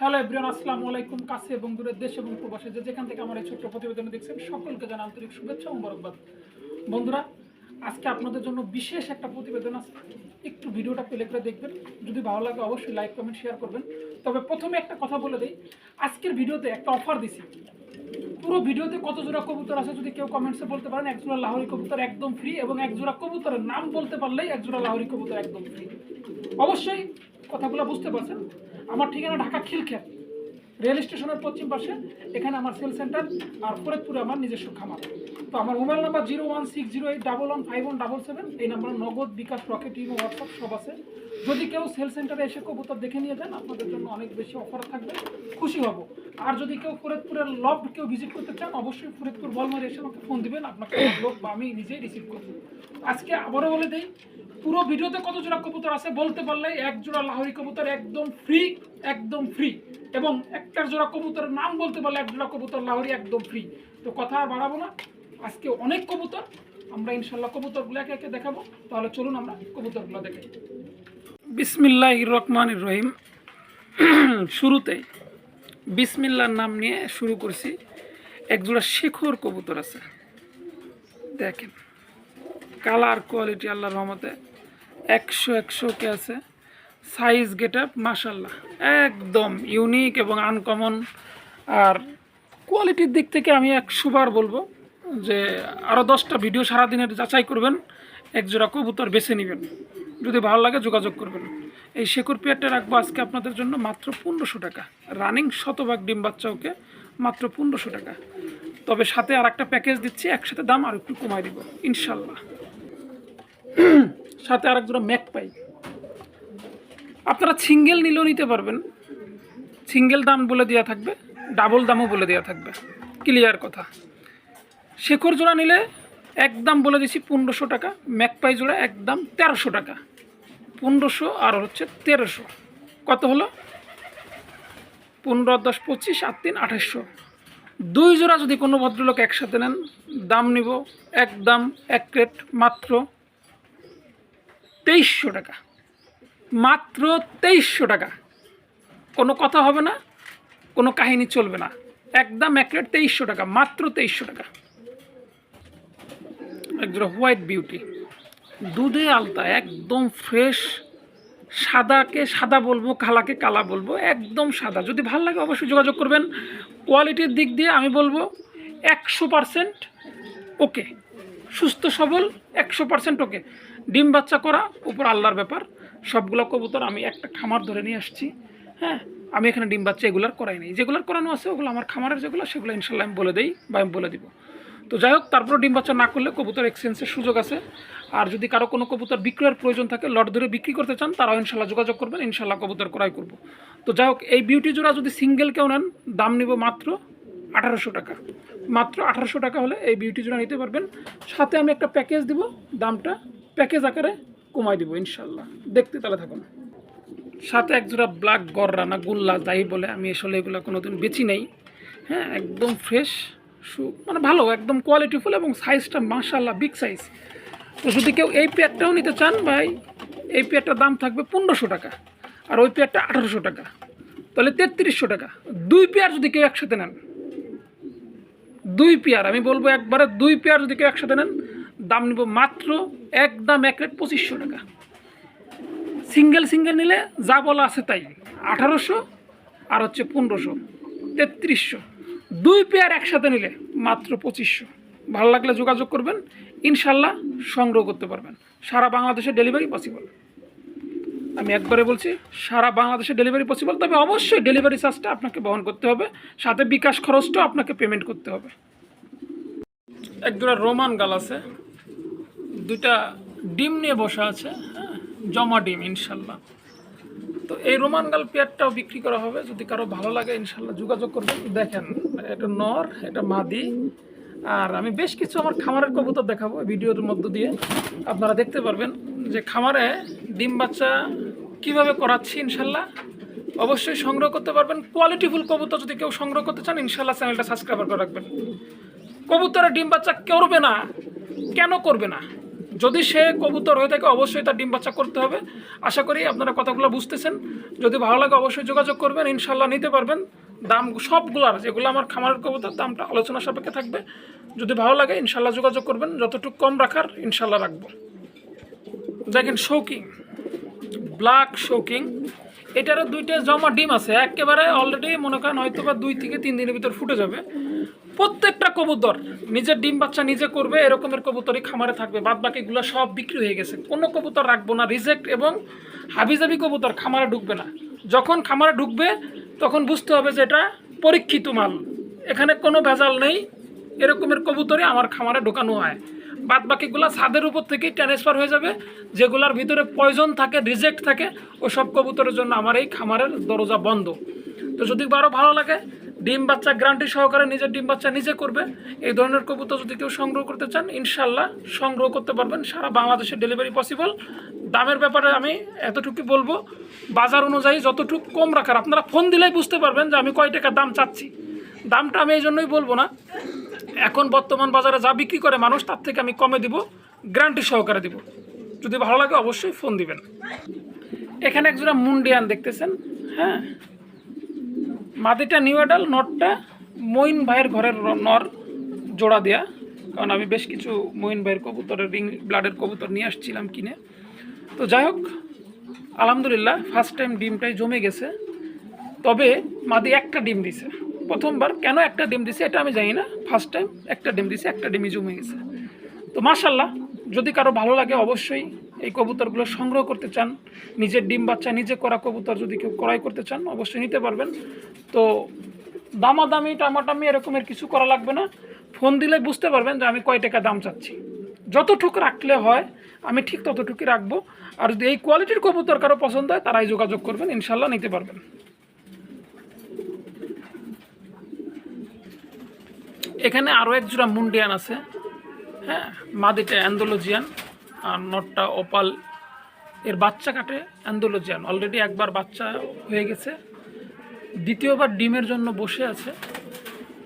Hello everyone, আসসালামু আলাইকুম, কাছে এবং দূরের দেশ এবং প্রবাসে যে যেখান থেকে আমার এই ছোট্ট প্রতিবেদন দেখছেন, সকলকে জানা আন্তরিক শুভেচ্ছা ও মোবারকবাদ। বন্ধুরা, আজকে আপনাদের জন্য বিশেষ একটা প্রতিবেদন আছে। একটু ভিডিওটা প্লে করে দেখবেন। যদি ভালো লাগে অবশ্যই লাইক কমেন্ট শেয়ার করবেন। তবে প্রথমে একটা কথা বলে দিই, আজকের ভিডিওতে একটা অফার দিছি। পুরো ভিডিওতে কত জোড়া কবুতর আছে যদি কেউ কমেন্টসে বলতে পারেন, এক জোড়া লাহোরি কবুতর একদম ফ্রি এবং এক জোড়া কবুতরের নাম বলতে পারলেই এক জোড়া লাহোরি কবুতর একদম ফ্রি অবশ্যই কথাগুলো বুঝতে পারছেন। আমার ঠিকানা ঢাকা খিলখ্যাত রেল স্টেশনের পশ্চিম পাশে, এখানে আমার সেল সেন্টার আর ফরিদপুরে আমার নিজস্ব খামার। তো আমার mobile number zero one six zero eight double one five one double seven এই number Nagad, bKash, rocket, imo, WhatsApp সব আছে। যদি কেউ সেল সেন্টারে এসে কবুতর দেখে নিয়ে যান, আপনাদের জন্য অনেক বেশি অফার থাকবে। খুশি হব। আর যদি কেউ ফরিদপুরের লব কেউ ভিজিট করতে চান, অবশ্যই ফরিদপুর বলমারি এসে আমাকে ফোন দিবেন, আপনাকে লোক বা আমি নিজেই রিসিভ করব। আজকে আবারও বলে দিই, পুরো ভিডিওতে কত জোড়া কবুতর আছে বলতে পারলে এক জোড়া লাহোরি কবুতর একদম ফ্রি একদম ফ্রি এবং একটা জোড়া কবুতরের নাম বলতে পারলে এক জোড়া কবুতর লাহোরি একদম ফ্রি তো কথা আর বাড়াবো না, আজকে অনেক কবুতর, আমরা ইনশাল্লাহ কবুতরগুলো একে একে দেখাবো। তাহলে চলুন আমরা কবুতরগুলো দেখে বিসমিল্লাহ রহমান রহিম। শুরুতেই বিসমিল্লার নাম নিয়ে শুরু করছি। এক জোড়া শেখর কবুতর আছে। দেখেন, কালার কোয়ালিটি আল্লাহর রহমতে একশো একশো কে আছে। সাইজ গেট আপ মাসাল্লাহ একদম ইউনিক এবং আনকমন। আর কোয়ালিটির দিক থেকে আমি একশোবার বলব যে আরও দশটা ভিডিও সারাদিনের যাচাই করবেন, এক জোড়া কবুতর বেছে নেবেন। যদি ভালো লাগে যোগাযোগ করবেন। এই শেকর পেয়ারটা রাখব আজকে আপনাদের জন্য মাত্র পনেরোশো টাকা। রানিং শতভাগ ডিম বাচ্চা ওকে, মাত্র পনেরোশো টাকা। তবে সাথে আর একটা প্যাকেজ দিচ্ছি, একসাথে দাম আর একটু কমাই দিব, ইনশাল্লাহ। সাথে আর একজোড়া ম্যাক পাই। আপনারা সিঙ্গেল নিলেও নিতে পারবেন। সিঙ্গেল দাম বলে দেওয়া থাকবে, ডাবল দামও বলে দেওয়া থাকবে। ক্লিয়ার কথা। শেখর জোড়া নিলে একদম বলে দিছি পনেরোশো টাকা ম্যাকপাই জোড়া একদম তেরোশো টাকা। পনেরোশো আর হচ্ছে তেরোশো। কত হলো? পনেরো, দশ, পঁচিশ আর তিন, আঠাশশো। দুই জোড়া যদি কোনো ভদ্রলোক একসাথে নেন, দাম নিব একদম এক রেট মাত্র তেইশশো টাকা। মাত্র তেইশশো টাকা। কোনো কথা হবে না, কোনো কাহিনী চলবে না। একদম এক রেট তেইশশো টাকা, মাত্র তেইশশো টাকা। একজোড়া হোয়াইট বিউটি দুধে আলতা, একদম ফ্রেশ সাদাকে সাদা বলব, কালাকে কালা বলব, একদম সাদা। যদি ভালো লাগে অবশ্যই যোগাযোগ করবেন। কোয়ালিটির দিক দিয়ে আমি বলব একশো পারসেন্ট ওকে সুস্থ, সবল, একশো পারসেন্ট ওকে ডিম বাচ্চা করা উপর আল্লাহর ব্যাপার। সবগুলো কবুতর আমি একটা খামার ধরে নিয়ে আসছি হ্যাঁ? আমি এখানে ডিম বাচ্চা এগুলার করাই নেই। যেগুলোর করানো আছে, ওগুলো আমার খামারের যেগুলো, সেগুলো ইনশাল্লাহ আমি বলে দিই বা আমি বলে দিব। তো যাই হোক তারপরে ডিম বাচ্চা না করলে কবুতর এক্সচেঞ্জের সুযোগ আছে। আর যদি কারও কোনো কবুতর বিক্রয়ের প্রয়োজন থাকে, লট ধরে বিক্রি করতে চান, তারাও ইনশাল্লাহ যোগাযোগ করবেন, ইনশাল্লাহ কবুতর ক্রয় করব। তো যাই হোক, এই বিউটি জোড়া যদি সিঙ্গেল কেউ নেন, দাম নিব মাত্র আঠারোশো টাকা। মাত্র আঠারোশো টাকা হলে এই বিউটি জোড়া নিতে পারবেন। সাথে আমি একটা প্যাকেজ দিব, দামটা প্যাকেজ আকারে কমাই দিব, ইনশাল্লাহ। দেখতে তাহলে থাকুন। সাথে এক জোড়া ব্ল্যাক গররা না গুল্লা, যাই বলে, আমি আসলে এগুলো কোনোদিন বেচি নেই। হ্যাঁ একদম ফ্রেশ সু মানে ভালো, একদম কোয়ালিটিফুল এবং সাইজটা মাশাল্লাহ বিগ সাইজ তো যদি কেউ এই পেয়ারটাও নিতে চান ভাই, এই পেয়ারটার দাম থাকবে পনেরোশো টাকা আর ওই পেয়ারটা আঠারোশো টাকা। তাহলে তেত্রিশশো টাকা। দুই পেয়ার যদি কেউ একসাথে নেন, দুই পেয়ার আমি বলব একবারে দুই পেয়ার যদি কেউ একসাথে নেন, দাম নিব মাত্র একদম এক রেট পঁচিশশো টাকা। সিঙ্গেল সিঙ্গেল নিলে যা বলা আছে তাই, আঠারোশো আর হচ্ছে পনেরোশো, তেত্রিশশো। দুই পেয়ার একসাথে নিলে মাত্র পঁচিশশো। ভালো লাগলে যোগাযোগ করবেন, ইনশাল্লাহ সংগ্রহ করতে পারবেন। সারা বাংলাদেশে ডেলিভারি পসিবল আমি একবারে বলছি, সারা বাংলাদেশে ডেলিভারি পসিবল তবে অবশ্যই ডেলিভারি চার্জটা আপনাকে বহন করতে হবে, সাথে বিকাশ খরচটাও আপনাকে পেমেন্ট করতে হবে। এক দুটা রোমান গাল আছে, দুইটা ডিম নিয়ে বসা আছে হ্যাঁ জমা ডিম, ইনশাল্লাহ। তো এই রোমান গাল পেয়ারটাও বিক্রি করা হবে, যদি কারও ভালো লাগে, ইনশাল্লাহ যোগাযোগ করবেন। দেখেন এটা নর, এটা মাদি। আর আমি বেশ কিছু আমার খামারের কবুতর দেখাবো ভিডিওর মধ্য দিয়ে। আপনারা দেখতে পারবেন যে খামারে ডিম বাচ্চা কীভাবে করাচ্ছি ইনশাল্লাহ। অবশ্যই সংগ্রহ করতে পারবেন। কোয়ালিটিফুল কবুতর যদি কেউ সংগ্রহ করতে চান, ইনশাল্লাহ চ্যানেলটা সাবস্ক্রাইব করে রাখবেন। কবুতরের ডিম বাচ্চা করবে না, কেন করবে না? যদি সে কবুতর হয়ে থাকে, অবশ্যই তার ডিম বাচ্চা করতে হবে। আশা করি আপনারা কথাগুলো বুঝতেছেন। যদি ভালো লাগে, অবশ্যই যোগাযোগ করবেন। ইনশাল্লাহ নিতে পারবেন। দাম সবগুলার যেগুলো আমার খামারের কবুতর, দামটা আলোচনা সাপেক্ষে থাকবে। যদি ভালো লাগে, ইনশাল্লাহ যোগাযোগ করবেন। যতটুকু কম রাখার, ইনশাল্লাহ রাখব। দেখেন শৌকিং ব্ল্যাক শৌকিং এটারও দুইটা জমা ডিম আছে। একেবারে অলরেডি মনে করেন হয়তো বা দুই থেকে তিন দিনের ভিতর ফুটে যাবে। প্রত্যেকটা কবুতর, নিজের ডিম বাচ্চা নিজে করবে, এরকমের কবুতরই খামারে থাকবে। বাদ বাকিগুলো সব বিক্রি হয়ে গেছে। কোনো কবুতর রাখব না। রিজেক্ট এবং হাবিজাবি কবুতর খামারে ঢুকবে না। যখন খামারে ঢুকবে তখন বুঝতে হবে যে এটা পরীক্ষিত মাল। এখানে কোনো ভেজাল নেই। এরকমের কবুতরে আমার খামারে ঢোকানো হয়। বাদ বাকিগুলো ছাদের উপর থেকেই ট্রান্সফার হয়ে যাবে। যেগুলার ভিতরে পয়জন থাকে রিজেক্ট থাকে, ওসব কবুতরের জন্য আমার এই খামারের দরজা বন্ধ। তো যদি বারো ভালো লাগে ডিম বাচ্চা গ্যারান্টি সহকারে নিজের ডিম বাচ্চা নিজে করবে। এই ধরনের কবুতর যদি কেউ সংগ্রহ করতে চান, ইনশাল্লাহ সংগ্রহ করতে পারবেন। সারা বাংলাদেশে ডেলিভারি পসিবল দামের ব্যাপারে আমি এতটুকু বলব, বাজার অনুযায়ী যতটুকু কম রাখার। আপনারা ফোন দিলেই বুঝতে পারবেন যে আমি কয় টাকা দাম চাচ্ছি। দামটা আমি এই জন্যই বলব না। এখন বর্তমান বাজারে যা বিক্রি করে মানুষ, তার থেকে আমি কমে দিব গ্যারান্টি সহকারে দিব। যদি ভালো লাগে অবশ্যই ফোন দিবেন। এখানে একজোড়া মুন্ডিয়ান দেখতেছেন হ্যাঁ? মাদিটা নিউ অ্যাডাল, নটটা মইন ভাইয়ের ঘরের নর জোড়া দেয়া। কারণ আমি বেশ কিছু মইন ভাইয়ের কবুতরের রিং ব্লাডের কবুতর নিয়ে আসছিলাম কিনে। তো যাই হোক, আলহামদুলিল্লাহ ফার্স্ট টাইম ডিমটাই জমে গেছে। তবে মাদি একটা ডিম দিছে। প্রথমবার কেন একটা ডিম দিছে এটা আমি জানি না। ফার্স্ট টাইম একটা ডিম দিছে, একটা ডিমই জমে গেছে। তো মাশাল্লাহ যদি কারও ভালো লাগে অবশ্যই এই কবুতরগুলো সংগ্রহ করতে চান, নিজের ডিম বাচ্চা নিজে করা কবুতর যদি কেউ ক্রয় করতে চান, অবশ্যই নিতে পারবেন। তো দামাদামি, টামাটামি এরকমের কিছু করা লাগবে না। ফোন দিলে বুঝতে পারবেন যে আমি কয় টাকা দাম চাচ্ছি। যতটুক রাখলে হয়, আমি ঠিক ততটুকুই রাখব। আর যদি এই কোয়ালিটির কবুতর কারও পছন্দ হয়, তারাই যোগাযোগ করবেন ইনশাল্লাহ নিতে পারবেন। এখানে আরও এক জোড়া মুন্ডিয়ান আছে হ্যাঁ মাদিটা অ্যান্ডোলজিয়ান। আর নটটা ওপাল এর বাচ্চা কাটে অ্যান্ডোলজিয়ান। অলরেডি একবার বাচ্চা হয়ে গেছে। দ্বিতীয়বার ডিমের জন্য বসে আছে।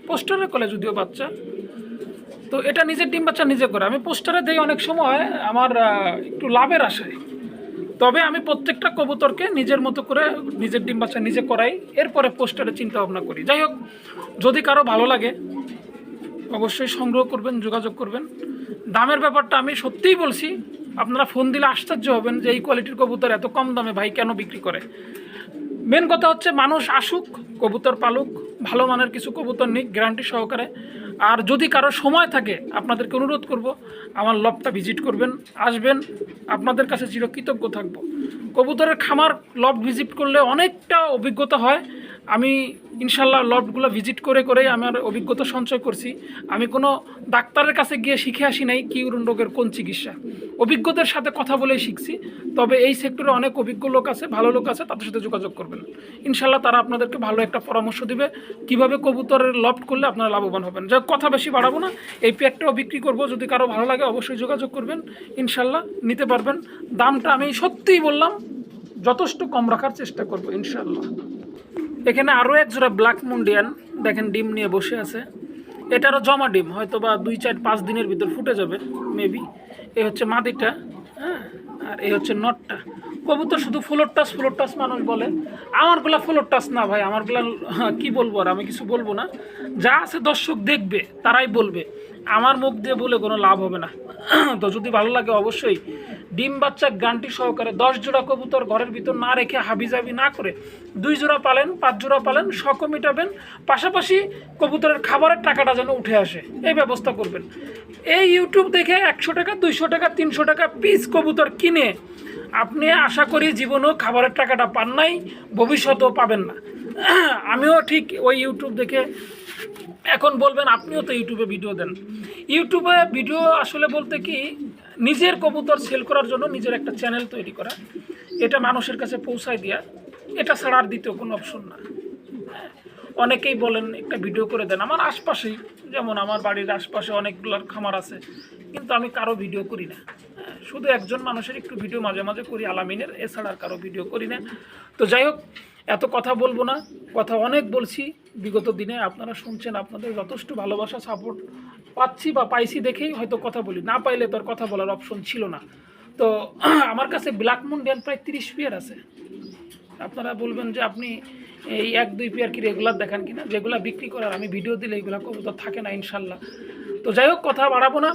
পোস্টারে কলে যদিও বাচ্চা। তো এটা নিজের ডিম বাচ্চা নিজে করে। আমি পোস্টারে দিই অনেক সময়, আমার একটু লাভের আশায়। তবে আমি প্রত্যেকটা কবুতরকে নিজের মতো করে নিজের ডিম বাচ্চা নিজে করাই। এরপরে পোস্টারে চিন্তা ভাবনা করি। যাই হোক, যদি কারও ভালো লাগে অবশ্যই সংগ্রহ করবেন, যোগাযোগ করবেন। দামের ব্যাপারটা আমি সত্যিই বলছি, আপনারা ফোন দিলে আশ্চর্য হবেন যে এই কোয়ালিটির কবুতর এত কম দামে ভাই কেন বিক্রি করে। মেন কথা হচ্ছে মানুষ আসুক, কবুতর পালুক, ভালো মানের কিছু কবুতর নিক গ্যারান্টি সহকারে। আর যদি কারও সময় থাকে, আপনাদেরকে অনুরোধ করব, আমার লবটা ভিজিট করবেন, আসবেন, আপনাদের কাছে চিরকৃতজ্ঞ থাকব। কবুতরের খামার, লব ভিজিট করলে অনেকটা অভিজ্ঞতা হয় আমি ইনশাল্লাহ লবগুলো ভিজিট করে করেই আমার অভিজ্ঞতা সঞ্চয় করছি। আমি কোনো ডাক্তারের কাছে গিয়ে শিখে আসি নাই কিউরন রোগের কোন চিকিৎসা। অভিজ্ঞদের সাথে কথা বলেই শিখছি, তবে এই সেক্টরে অনেক অভিজ্ঞ লোক আছে, ভালো লোক আছে, তাদের সাথে যোগাযোগ করবেন। ইনশাল্লাহ তারা আপনাদেরকে ভালো একটা পরামর্শ দিবে, কীভাবে কবুতরের লফট করলে আপনারা লাভবান হবেন। যাই কথা বেশি বাড়াবো না, এই প্যাকটাও বিক্রি করব, যদি কারও ভালো লাগে অবশ্যই যোগাযোগ করবেন, ইনশাল্লাহ নিতে পারবেন। দামটা আমি সত্যিই বললাম, যথেষ্ট কম রাখার চেষ্টা করব, ইনশাল্লাহ। এখানে আরও এক জোড়া ব্ল্যাক মুন্ডিয়ান, দেখেন ডিম নিয়ে বসে আছে। এটারও জমা ডিম হয়তো বা দুই, চার, পাঁচ দিনের ভিতর ফুটে যাবে মেবি এই হচ্ছে মাদিটা হ্যাঁ? আর এই হচ্ছে নটটা। কবুতর শুধু ফুলোর ফুলোর টাস মানুষ বলে। আমারগুলা ফুলোর টাস না ভাই, আমারগুলা কি বলব আর আমি কিছু বলব না। যা আছে দর্শক দেখবে, তারাই বলবে। আমার মুখ দিয়ে বলে কোনো লাভ হবে না। তো যদি ভালো লাগে অবশ্যই ডিম বাচ্চা গানটি সহকারে দশ জোড়া কবুতর ঘরের ভিতর না রেখে হাবিজাবি না করে দুই জোড়া পালেন, পাঁচ জোড়া পালেন, শখ মিটাবেন, পাশাপাশি কবুতরের খাবারের টাকাটা যেন উঠে আসে। এই ব্যবস্থা করবেন। এই ইউটিউব দেখে একশো টাকা, দুইশো টাকা, তিনশো টাকা পিস কবুতর কিনে আপনি আশা করি জীবনেও খাবারের টাকাটা পান নাই, ভবিষ্যতেও পাবেন না। আমিও ঠিক ওই ইউটিউব দেখে এখন বলবেন আপনিও তো ইউটিউবে ভিডিও দেন। ইউটিউবে ভিডিও আসলে বলতে কি নিজের কবুতর সেল করার জন্য নিজের একটা চ্যানেল তৈরি করা। এটা মানুষের কাছে পৌঁছায় দেওয়া এটা ছাড়া আর দ্বিতীয় কোনো অপশন না। অনেকেই বলেন একটা ভিডিও করে দেন। আমার আশপাশেই যেমন আমার বাড়ির আশপাশে অনেকগুলোর খামার আছে কিন্তু আমি কারও ভিডিও করি না। হ্যাঁ, শুধু একজন মানুষের একটু ভিডিও মাঝে মাঝে করি আলামিনের এছাড়া আর কারও ভিডিও করি না। তো যাই হোক এত কথা বলব না, কথা অনেক বলছি। বিগত দিনে আপনারা শুনছেন, আপনাদের যথেষ্ট ভালোবাসা সাপোর্ট পাচ্ছি বা পাইছি দেখেই হয়তো কথা বলি। না পাইলে তো আর কথা বলার অপশন ছিল না। তো আমার কাছে ব্ল্যাক মুন্ডিয়ান প্রায় তিরিশ পেয়ার আছে। আপনারা বলবেন যে আপনি এই এক, দুই পেয়ার কি রেগুলার দেখান কিনা? যেগুলো বিক্রি করার আমি ভিডিও দিলে এগুলো কবুতর থাকে না, ইনশাল্লাহ। তো যাই হোক, কথা বাড়াবো না।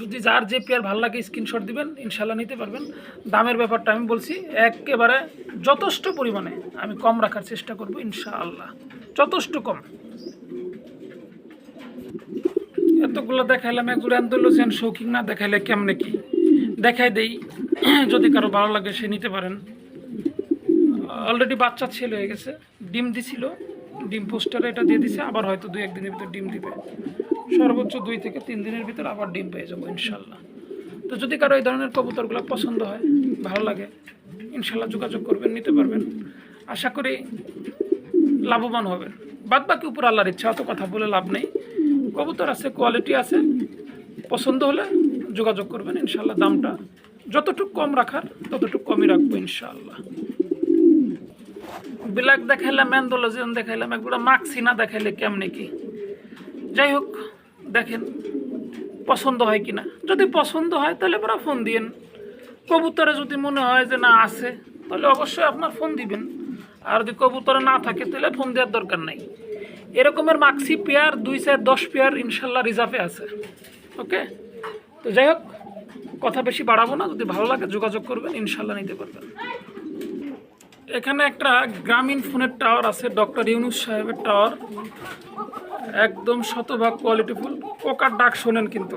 যদি যার যে পেয়ার ভালো লাগে স্ক্রিনশট দিবেন ইনশাল্লাহ নিতে পারবেন। দামের ব্যাপারটা আমি বলছি, একেবারে যথেষ্ট পরিমাণে আমি কম রাখার চেষ্টা করব, ইনশাআল্লাহ। যথেষ্ট কম। এতগুলো দেখাইলাম একজোড়ে আন্দোলন শৌখিন না দেখাইলে কেমনে কি? দেখাই দেই, যদি কারও ভালো লাগে সে নিতে পারেন। অলরেডি বাচ্চা ছেলে হয়ে গেছে, ডিম দিছিল, ডিম পোস্টারে এটা দিয়ে দিছে, আবার হয়তো দুই একদিনের ভিতর ডিম দিবে। সর্বোচ্চ দুই থেকে তিন দিনের ভিতর আবার ডিম পেয়ে যাব, ইনশাল্লাহ। তো যদি কারও এই ধরনের কবুতরগুলো পছন্দ হয়, ভালো লাগে, ইনশাল্লাহ যোগাযোগ করবেন, নিতে পারবেন। আশা করি লাভবান হবেন। বাদ বাকি উপর আল্লাহর ইচ্ছা অত কথা বলে লাভ নেই। কবুতর আছে কোয়ালিটি আছে। পছন্দ হলে যোগাযোগ করবেন, ইনশাল্লাহ দামটা যতটুকু কম রাখার ততটুকু কমই রাখব, ইনশাল্লাহ। ব্ল্যাক দেখাইলাম ম্যান্ডোলজিয়ান দেখাইলাম, একবার মাক্সিনা দেখাইলে কেমনে কি? যাই হোক দেখেন, পছন্দ হয় কিনা। যদি পছন্দ হয়, তাহলে পরে ফোন দিয়েন। কবুতরে যদি মনে হয় যে না, আছে, তাহলে অবশ্যই আপনার ফোন দিবেন। আর যদি কবুতরে না থাকে, তাহলে ফোন দেওয়ার দরকার নাই। এরকমের মাক্সি পেয়ার দুই চার, দশ পেয়ার ইনশাল্লাহ রিজার্ভে আছে। ওকে? তো যাই হোক, কথা বেশি বাড়াবো না। যদি ভালো লাগে, যোগাযোগ করবেন, ইনশাল্লাহ নিতে পারবেন। এখানে একটা গ্রামীণ ফোনের টাওয়ার আছে, ডক্টর ইউনুস সাহেবের টাওয়ার একদম শতভাগ কোয়ালিটিফুল কোকার ডাক শোনেন কিন্তু।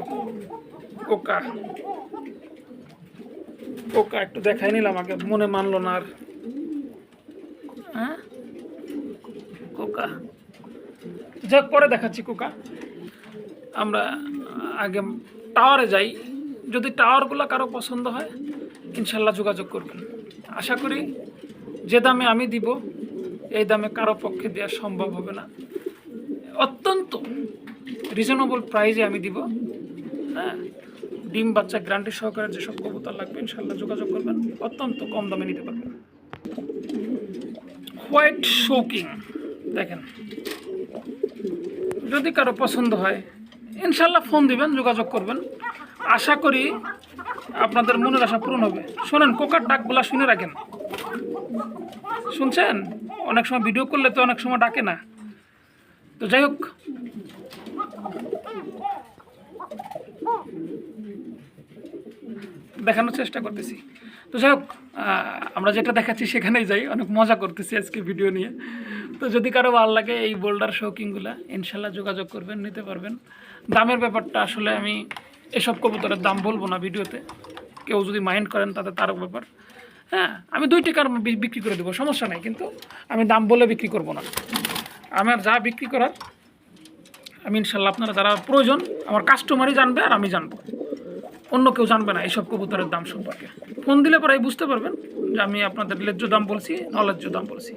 কোকা। কোকা, একটু দেখাই নিলাম আগে, মনে মানলো না আর। হ্যাঁ? কোকা। যাক, পরে দেখাচ্ছি কোকা। আমরা আগে টাওয়ারে যাই। যদি টাওয়ারগুলো কারও পছন্দ হয়, ইনশাল্লাহ যোগাযোগ করবেন। আশা করি যে দামে আমি দিব, এই দামে কারও পক্ষে দেওয়া সম্ভব হবে না। অত্যন্ত রিজনেবল প্রাইজে আমি দিব। হ্যাঁ ডিম বাচ্চা গ্যারান্টি সহকারে যেসব কবুতর লাগবে ইনশাল্লাহ যোগাযোগ করবেন। অত্যন্ত কম দামে নিতে পারবেন। হোয়াইট শোকিং দেখেন। যদি কারও পছন্দ হয় ইনশাল্লাহ ফোন দিবেন, যোগাযোগ করবেন। আশা করি আপনাদের মনের আশা পূরণ হবে। শোনেন, কোকার ডাকগুলা শুনে রাখেন। শুনছেন? অনেক সময় ভিডিও করলে তো অনেক সময় ডাকে না। তো যাই হোক। দেখানোর চেষ্টা করতেছি। তো যাই হোক আমরা যেটা দেখাচ্ছি সেখানেই যাই। অনেক মজা করতেছি আজকে ভিডিও নিয়ে। তো যদি কারও ভালো লাগে এই বোল্ডার শৌকিংগুলো ইনশাল্লাহ যোগাযোগ করবেন, নিতে পারবেন। দামের ব্যাপারটা আসলে আমি এসব কবুতরের দাম বলব না ভিডিওতে। কেউ যদি মাইন্ড করেন তাতে তার ব্যাপার। হ্যাঁ আমি দুই টাকার বিক্রি করে দেবো, সমস্যা নাই, কিন্তু আমি দাম বলে বিক্রি করব না। আমার যা বিক্রি করার, আমি ইনশাল্লাহ আপনারা যারা প্রয়োজন, আমার কাস্টমারই জানবে আর আমি জানব। অন্য কেউ জানবে না এইসব কবুতরের দাম সম্পর্কে। ফোন দিলে পরে বুঝতে পারবেন যে আমি আপনাদের ন্যায্য দাম বলছি নলেজ্য দাম বলছি।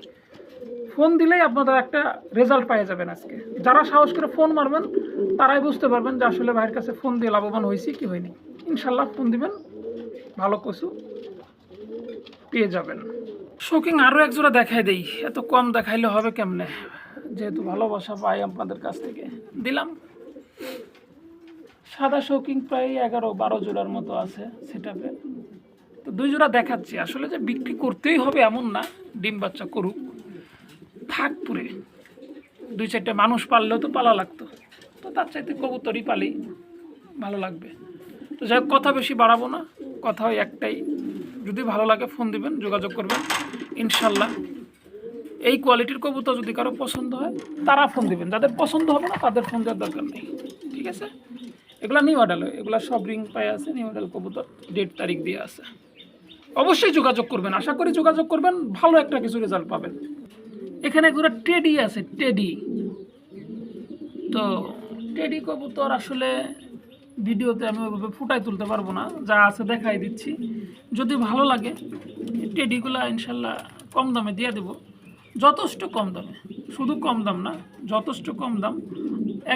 ফোন দিলেই আপনারা একটা রেজাল্ট পেয়ে যাবেন আজকে। যারা সাহস করে ফোন মারবেন, তারাই বুঝতে পারবেন যে আসলে ভাইয়ের কাছে ফোন দিয়ে লাভবান হয়েছি কি হয়নি। ইনশাল্লাহ ফোন দিবেন, ভালো কচু পেয়ে যাবেন শোকিং আরও এক জোড়া দেখাই দেই। এত কম দেখাইলে হবে কেমনে? যেহেতু ভালোবাসা পাই আপনাদের কাছ থেকে। দিলাম। সাদা শৌকিং প্রায় এগারো, বারো জোড়ার মতো আছে সেটাপে তো দুই জোড়া দেখাচ্ছি। আসলে যে বিক্রি করতেই হবে এমন না। ডিম বাচ্চা করুক। থাক পুরে। দুই চারটে মানুষ পাললেও তো পালা লাগতো। তো তার চাইতে কবুতরই পালি। ভালো লাগবে। তো যাই কথা বেশি বাড়াবো না। কথা একটাই। যদি ভালো লাগে ফোন দিবেন, যোগাযোগ করবেন, ইনশাল্লাহ। এই কোয়ালিটির কবুতর যদি কারও পছন্দ হয়, তারা ফোন দিবেন। যাদের পছন্দ হবে না, তাদের ফোন দেওয়ার দরকার নেই। ঠিক আছে? এগুলা নিউ মডেল এগুলা সব রিং পায়ে আছে নিউ মডেল কবুতর ডেট তারিখ দিয়ে আছে। অবশ্যই যোগাযোগ করবেন। আশা করি যোগাযোগ করবেন, ভালো একটা কিছু রেজাল্ট পাবেন। এখানে একজোড়া টেডি আছে টেডি তো টেডি কবুতর আসলে ভিডিওতে আমি ওইভাবে ফুটাই তুলতে পারব না, যা আছে দেখাই দিচ্ছি। যদি ভালো লাগে, টেডিগুলা ইনশাল্লাহ কম দামে দিয়ে দেবো। যথেষ্ট কম দামে, শুধু কম দাম না, যথেষ্ট কম দাম।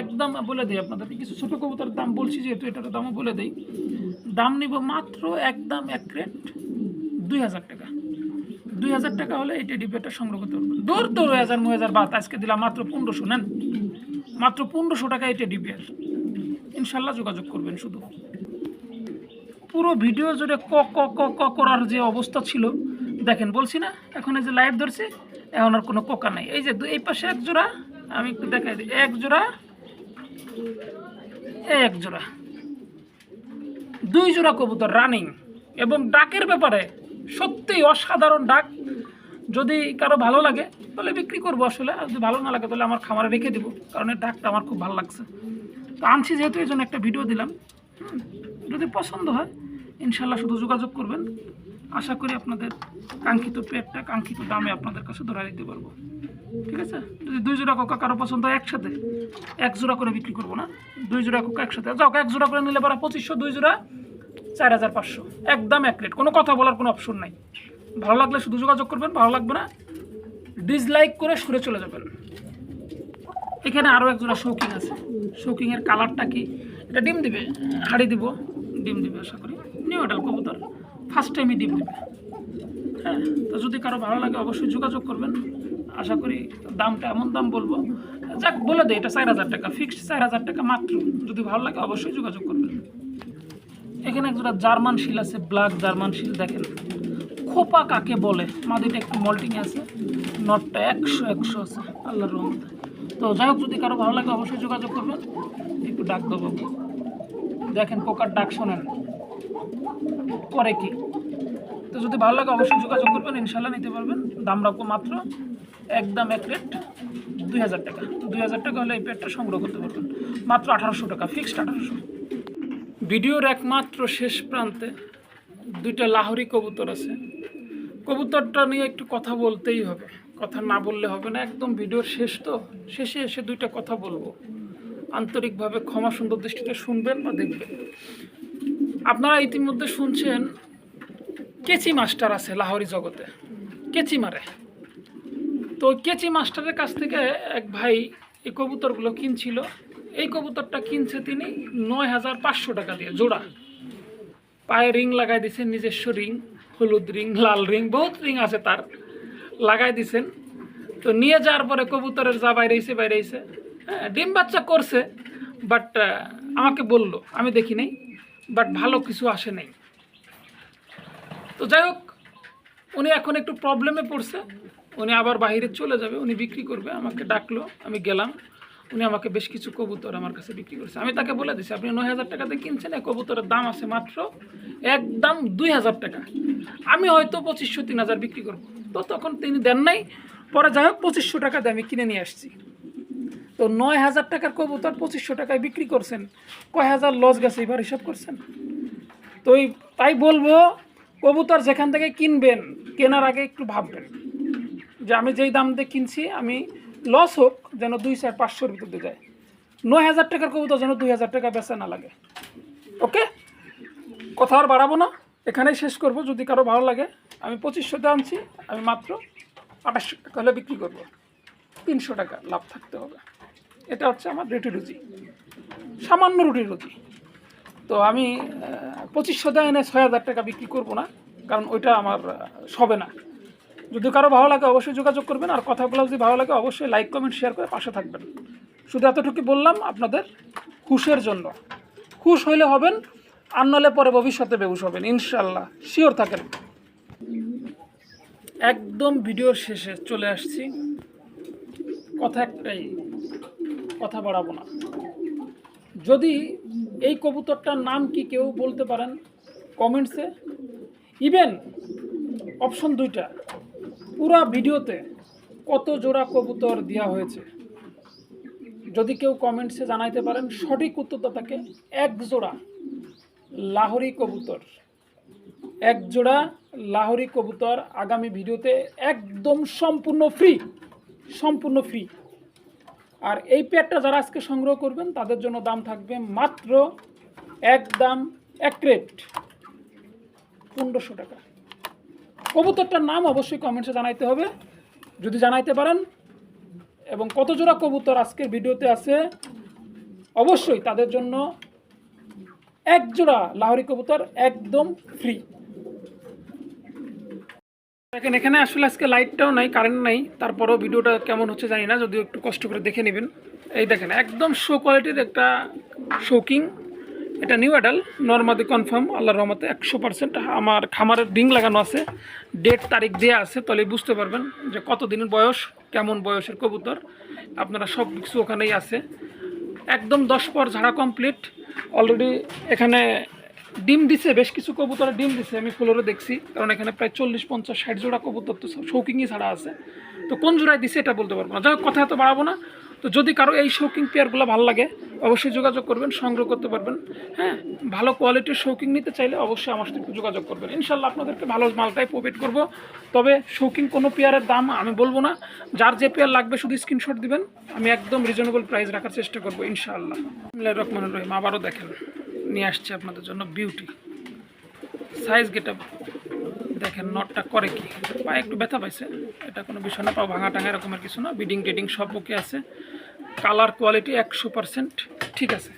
একদম বলে দিই আপনাদের কিছু ছোটো কবুতরের দাম বলছি যেহেতু এটার দামও বলে দিই। দাম নিব মাত্র একদম এক রেট দুই হাজার টাকা। দুই হাজার টাকা হলে এই টেডি পেয়ারটা সংগ্রহ করতে পারবেন। দূর দূর হাজার নয় হাজার বাদ আজকে দিলাম মাত্র পনেরোশো, নেন। মাত্র পনেরোশো টাকা এই টেডি পেয়ার। ইনশাল্লাহ যোগাযোগ করবেন শুধু। পুরো ভিডিও জুড়ে ক ক ক ক করার যে অবস্থা ছিল, দেখেন বলছি না, এখন এই যে লাইভ ধরছি, এখন আর কোনো কোকা নাই। এই যে এই পাশে এক জোড়া, আমি একটু দেখাই দিই। এক জোড়া এক জোড়া। দুই জোড়া কবুতর রানিং এবং ডাকের ব্যাপারে সত্যিই অসাধারণ ডাক। যদি কারও ভালো লাগে, তাহলে বিক্রি করব আসলে, আর যদি ভালো না লাগে, তাহলে আমার খামারে রেখে দেবো, কারণ এই ডাকটা আমার খুব ভালো লাগছে। তো আনছি যেহেতু, এই জন্য একটা ভিডিও দিলাম। যদি পছন্দ হয়, ইনশাল্লাহ শুধু যোগাযোগ করবেন। আশা করি আপনাদের কাঙ্ক্ষিত পেটটা কাঙ্ক্ষিত দামে আপনাদের কাছে ধরা দিতে পারব। ঠিক আছে? যদি দুই জোড়া কোকা কারও পছন্দ হয় একসাথে, এক জোড়া করে বিক্রি করব না। দুই জোড়া কোকা একসাথে। যাও, এক জোড়া করে নিলে পরে পঁচিশশো, দুই জোড়া চার হাজার পাঁচশো। একদম এক রেট কোনো কথা বলার কোনো অপশন নাই। ভালো লাগলে শুধু যোগাযোগ করবেন, ভালো লাগবে না ডিসলাইক করে সরে চলে যাবেন। এখানে আরও এক জোড়া শৌকিং আছে। শৌকিংয়ের কালারটা কি? এটা ডিম দিবে, হাড়ি দিব, ডিম দিবে আশা করি। নিউ এটাল কবুতর ফার্স্ট টাইমই ডিম দিবে। হ্যাঁ তো যদি কারও ভালো লাগে অবশ্যই যোগাযোগ করবেন। আশা করি দামটা এমন দাম বলব। যাক, বলে দেয় এটা চার হাজার টাকা ফিক্সড চার হাজার টাকা মাত্র। যদি ভালো লাগে অবশ্যই যোগাযোগ করবেন। এখানে একজোড়া জার্মান শিল আছে ব্ল্যাক জার্মান শিল, দেখেন। খোপা কাকে বলে? মাদিটা একটু মল্টিং আছে। নটটা একশো একশো আছে, আল্লাহর রহমতে। তো যাই হোক, যদি কারও ভালো লাগে অবশ্যই যোগাযোগ করবেন। একটু ডাক দেবো। দেখেন, পোকার ডাক শোনেন। করে কি? তো যদি ভালো লাগে অবশ্যই যোগাযোগ করবেন, ইনশাল্লাহ নিতে পারবেন। দাম রাখব মাত্র একদম এক রেট দুই হাজার টাকা। তো দুই হাজার টাকা হলে এই পেটটা সংগ্রহ করতে পারবেন। মাত্র আঠারোশো টাকা ফিক্সড আঠারোশো। ভিডিওর একমাত্র শেষ প্রান্তে দুইটা লাহোরি কবুতর আছে। কবুতরটা নিয়ে একটু কথা বলতেই হবে। কথা না বললে হবে না। একদম ভিডিওর শেষ তো। শেষে এসে দুইটা কথা বলব। আন্তরিকভাবে ক্ষমা সুন্দর দৃষ্টিতে শুনবেন বা দেখবেন। আপনারা ইতিমধ্যে শুনছেন, কেচি মাস্টার আছে লাহোরি জগতে। কেচি মারে। তো কেচি মাস্টারের কাছ থেকে এক ভাই এই কবুতরগুলো কিনছিল। এই কবুতরটা কিনছে তিনি নয় হাজার পাঁচশো টাকা দিয়ে, জোড়া। পায়ে রিং লাগাই দিয়েছেন নিজস্ব রিং, হলুদ রিং, লাল রিং, বহুত রিং আছে তার। লাগাই দিছেন। তো নিয়ে যাওয়ার পরে কবুতরের যা বাইরেছে বাইরেছে। হ্যাঁ ডিম বাচ্চা করছে বাট আমাকে বলল, আমি দেখি নাই বাট ভালো কিছু আসে নাই। তো যাই হোক, উনি এখন একটু প্রবলেমে পড়ছে। উনি আবার বাইরে চলে যাবে, উনি বিক্রি করবে। আমাকে ডাকলো, আমি গেলাম। উনি আমাকে বেশ কিছু কবুতর আমার কাছে বিক্রি করছে। আমি তাকে বলে দিছি, আপনি নয় হাজার টাকাতে কিনছেন, এই কবুতরের দাম আছে মাত্র একদম দুই হাজার টাকা। আমি হয়তো পঁচিশশো, তিন হাজার বিক্রি করব। তো তখন তিনি দেন নাই। পরে যাই হোক, পঁচিশশো টাকা দামে কিনে নিয়ে আসছি। তো নয় হাজার টাকার কবুতর পঁচিশশো টাকায় বিক্রি করছেন। কয় হাজার লস গেছে, এবার হিসাব করছেন। তো তাই বলব, কবুতর যেখান থেকে কিনবেন, কেনার আগে একটু ভাববেন। যে আমি যেই দাম দিয়ে কিনছি, আমি লস হোক, যেন দুই চার পাঁচশোর ভিতরে যায়। নয় হাজার টাকার কবুতর যেন দুই হাজার টাকা বেচা না লাগে। ওকে? কথা আর বাড়াবো না। এখানেই শেষ করব, যদি কারও ভালো লাগে। আমি পঁচিশশোতে আনছি, আমি মাত্র আঠাশশো টাকা হলে বিক্রি করব। তিনশো টাকা লাভ থাকতে হবে। এটা হচ্ছে আমার রুটি রুজি, সামান্য রুটি রুজি। তো আমি পঁচিশশো দেয় এনে ছয় হাজার টাকা বিক্রি করব না, কারণ ওইটা আমার সবে না। যদি কারও ভালো লাগে অবশ্যই যোগাযোগ করবেন, আর কথাগুলো যদি ভালো লাগে অবশ্যই লাইক, কমেন্ট, শেয়ার করে পাশে থাকবেন। শুধু এতটুকু বললাম আপনাদের খুশের জন্য। খুশ হইলে হবেন, আর নলে পরে ভবিষ্যতে বেউস হবেন ইনশাল্লাহ শিওর থাকেন। একদম ভিডিওর শেষে চলে আসছি। কথা একটাই, কথা বাড়াবো না। যদি এই কবুতরটার নাম কি কেউ বলতে পারেন কমেন্টসে ইভেন অপশন দুইটা, পুরা ভিডিওতে কত জোড়া কবুতর দেওয়া হয়েছে। যদি কেউ কমেন্টসে জানাইতে পারেন, সঠিক উত্তরটা থাকে এক জোড়া লাহোরি কবুতর। এক জোড়া লাহোরি কবুতর আগামী ভিডিওতে একদম সম্পূর্ণ ফ্রি সম্পূর্ণ ফ্রি আর এই পেয়ারটা যারা আজকে সংগ্রহ করবেন, তাদের জন্য দাম থাকবে মাত্র একদম এক রেট পনেরোশো টাকা। কবুতরটার নাম অবশ্যই কমেন্টসে জানাইতে হবে। যদি জানাইতে পারেন, এবং কত জোড়া কবুতর আজকের ভিডিওতে আছে, অবশ্যই তাদের জন্য এক জোড়া লাহোরি কবুতর একদম ফ্রি দেখেন, এখানে আসলে আজকে লাইটটাও নাই কারেন্ট নাই, তারপরেও ভিডিওটা কেমন হচ্ছে জানি না, যদিও একটু কষ্ট করে দেখে নেবেন। এই দেখেন, একদম শো কোয়ালিটির একটা শোকিং এটা নিউ অ্যাডাল নর্মাদি কনফার্ম আল্লাহর রহমতে একশো পার্সেন্ট আমার খামারের ডিং লাগানো আছে ডেট তারিখ দেওয়া আছে, তাহলে বুঝতে পারবেন যে কত দিনের বয়স, কেমন বয়সের কবুতর, আপনারা সব কিছু ওখানেই আছে। একদম দশ পর ঝাড়া কমপ্লিট অলরেডি এখানে ডিম দিছে, বেশ কিছু কবুতরে ডিম দিছে, আমি ফ্লোরে দেখছি। কারণ এখানে প্রায় চল্লিশ, পঞ্চাশ, ষাট জোড়া কবুতর তো সব শৌকিংই ছাড়া আছে। তো কোন জোড়ায় দিছে এটা বলতে পারব না। যাই কথা এত বাড়াবো না। তো যদি কারও এই শৌকিং পেয়ারগুলো ভালো লাগে, অবশ্যই যোগাযোগ করবেন, সংগ্রহ করতে পারবেন। হ্যাঁ ভালো কোয়ালিটির শৌকিং নিতে চাইলে অবশ্যই আমার সাথে যোগাযোগ করবেন। ইনশাল্লাহ আপনাদেরকে ভালো মালটাই প্রোভাইড করব। তবে শৌকিং কোনো পেয়ারের দাম আমি বলব না। যার যে পেয়ার লাগবে শুধু স্ক্রিনশট দিবেন। আমি একদম রিজনেবল প্রাইস রাখার চেষ্টা করব ইনশাআল্লাহ। রহমানুর রহিম। আবারও দেখেন, নিয়ে আসছে আপনাদের জন্য বিউটি সাইজ গেটা দেখেন নটটা করে কি? পা একটু ব্যথা পাইছে। এটা কোনো বিষয় না পা ভাঙা টাঙা এরকমের কিছু না। বিডিং টেডিং সব ওকে আছে। কালার কোয়ালিটি একশো পার্সেন্ট ঠিক আছে।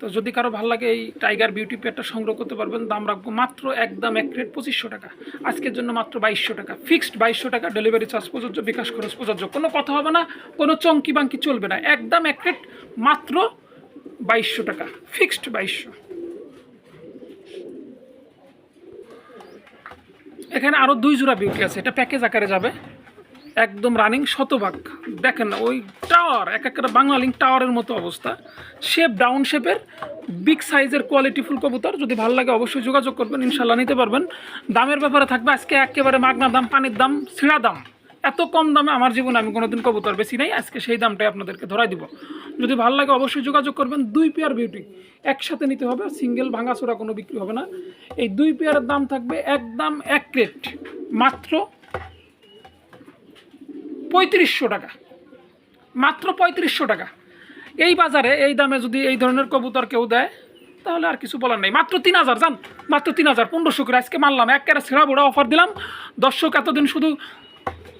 তো যদি কারও ভালো লাগে এই টাইগার বিউটি পেয়ারটা সংগ্রহ করতে পারবেন। দাম রাখব মাত্র একদম এক রেট পঁচিশশো টাকা। আজকের জন্য মাত্র বাইশশো টাকা। ফিক্সড বাইশশো টাকা ডেলিভারি চার্জ প্রযোজ্য, বিকাশ খরচ প্রযোজ্য। কোনো কথা হবে না, কোনো চঙ্কি বাঙ্কি চলবে না। একদম এক রেট মাত্র বাইশশো টাকা। ফিক্সড বাইশশো। এখানে আরও দুই জোড়া বিউটি আছে, এটা প্যাকেজ আকারে যাবে। একদম রানিং শতভাগ। দেখেন ওই টাওয়ার এক একটা বাংলা লিঙ্ক টাওয়ারের মতো অবস্থা। শেপ ডাউন শেপের বিগ সাইজের কোয়ালিটি ফুল কবুতর। যদি ভালো লাগে অবশ্যই যোগাযোগ করবেন ইনশাল্লাহ নিতে পারবেন। দামের ব্যাপারে থাকবে আজকে একেবারে মাগনা দাম, পানির দাম, ছিঁড়া দাম। এত কম দামে আমার জীবনে আমি কোনোদিন কবুতর বেশি নাই, আজকে সেই দামটাই আপনাদেরকে ধরাই দিব। যদি ভালো লাগে অবশ্যই যোগাযোগ করবেন, দুই পেয়ার বিউটি একসাথে নিতে হবে সিঙ্গেল ভাঙাচোরা কোনো বিক্রি হবে না। এই দুই পেয়ারের দাম থাকবে একদম এক রেট মাত্র পঁয়ত্রিশশো টাকা। মাত্র পঁয়ত্রিশশো টাকা। এই বাজারে এই দামে যদি এই ধরনের কবুতর কেউ দেয়, তাহলে আর কিছু বলার নেই। মাত্র তিন হাজার, জান, মাত্র তিন হাজার, পনেরোশো করে আজকে মারলাম একেবারে ছেঁড়া বড়া অফার দিলাম। দর্শক এতদিন শুধু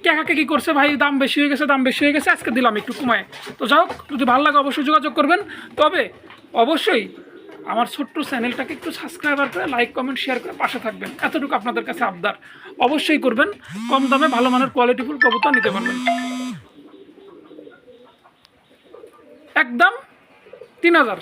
কেকাকে কি করছে ভাই? দাম বেশি হয়ে গেছে, দাম বেশি হয়ে গেছে, আজকে দিলাম একটু কমায়। তো যাই হোক, যদি ভালো লাগে অবশ্যই যোগাযোগ করবেন। তবে অবশ্যই আমার ছোট্ট চ্যানেলটাকে একটু সাবস্ক্রাইবার করে লাইক কমেন্ট শেয়ার করে পাশে থাকবেন। এতটুকু আপনাদের কাছে আবদার। অবশ্যই করবেন। কম দামে ভালো মানের কোয়ালিটিফুল কবুতর নিতে পারবেন। একদম তিন হাজার।